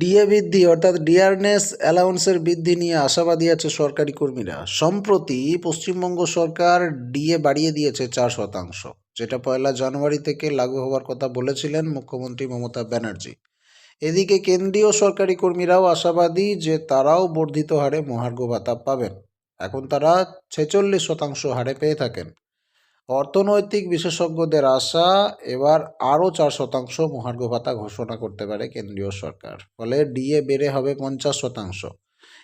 DA বৃদ্ধি, অর্থাৎ dearness অ্যালাউন্সের বৃদ্ধি নিয়ে আশাবাদী আছে সরকারি কর্মীরা। সম্প্রতি পশ্চিমবঙ্গ সরকার ডিএ বাড়িয়ে দিয়েছে চার শতাংশ, যেটা পয়লা জানুয়ারি থেকে লাগু হওয়ার কথা বলেছিলেন মুখ্যমন্ত্রী মমতা ব্যানার্জি। এদিকে কেন্দ্রীয় সরকারি কর্মীরাও আশাবাদী যে তারাও বর্ধিত হারে মহার্ঘ ভাতা পাবেন। এখন তারা ছেচল্লিশ শতাংশ হারে পেয়ে থাকেন। অর্থনৈতিক বিশেষজ্ঞদের আশা এবার আরও চার শতাংশ মহার্ঘ ভাতা ঘোষণা করতে পারে কেন্দ্রীয় সরকার। ফলে ডিএ বেড়ে হবে পঞ্চাশ শতাংশ।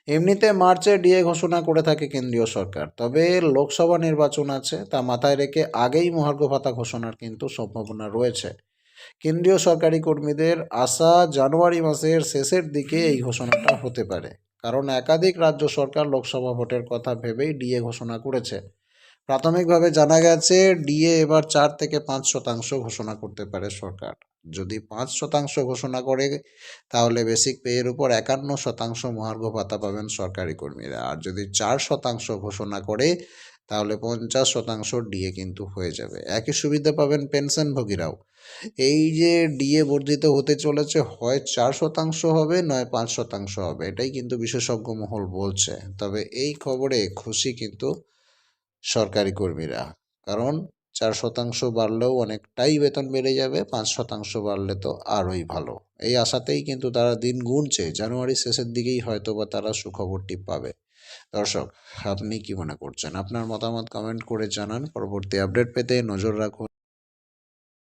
এমনিতে মার্চে ডিএ ঘোষণা করে থাকে কেন্দ্রীয় সরকার। তবে লোকসভা নির্বাচন আছে, তা মাথায় রেখে আগেই মহার্ঘ ভাতা ঘোষণার কিন্তু সম্ভাবনা রয়েছে। কেন্দ্রীয় সরকারি কর্মীদের আশা জানুয়ারি মাসের শেষের দিকে এই ঘোষণাটা হতে পারে। কারণ একাধিক রাজ্য সরকার লোকসভা ভোটের কথা ভেবেই ডিএ ঘোষণা করেছে। প্রাথমিকভাবে জানা গেছে, ডিএ এবার চার থেকে পাঁচ শতাংশ ঘোষণা করতে পারে সরকার। যদি পাঁচ শতাংশ ঘোষণা করে, তাহলে বেসিক পেয়ের উপর একান্ন শতাংশ মহার্ঘ ভাতা পাবেন সরকারি কর্মীরা। আর যদি চার শতাংশ ঘোষণা করে, তাহলে পঞ্চাশ শতাংশ ডিএ কিন্তু হয়ে যাবে। একই সুবিধা পাবেন পেনশনভোগীরাও। এই যে ডিএ বর্ধিত হতে চলেছে, হয় চার শতাংশ হবে, নয় পাঁচ শতাংশ হবে, এটাই কিন্তু বিশেষজ্ঞ মহল বলছে। তবে এই খবরে খুশি কিন্তু সরকারি কর্মীরা। কারণ চার শতাংশ বাড়লেও অনেকটাই বেতন বেড়ে যাবে, পাঁচ শতাংশ বাড়লে তো আরোই ভালো। এই আশাতেই কিন্তু তারা দিন গুনছে, জানুয়ারি শেষের দিকেই হয়তো বা তারা সুখবরটি পাবে। দর্শক, আপনি কি মনে করছেন? আপনার মতামত কমেন্ট করে জানান। পরবর্তী আপডেট পেতে নজর রাখুন।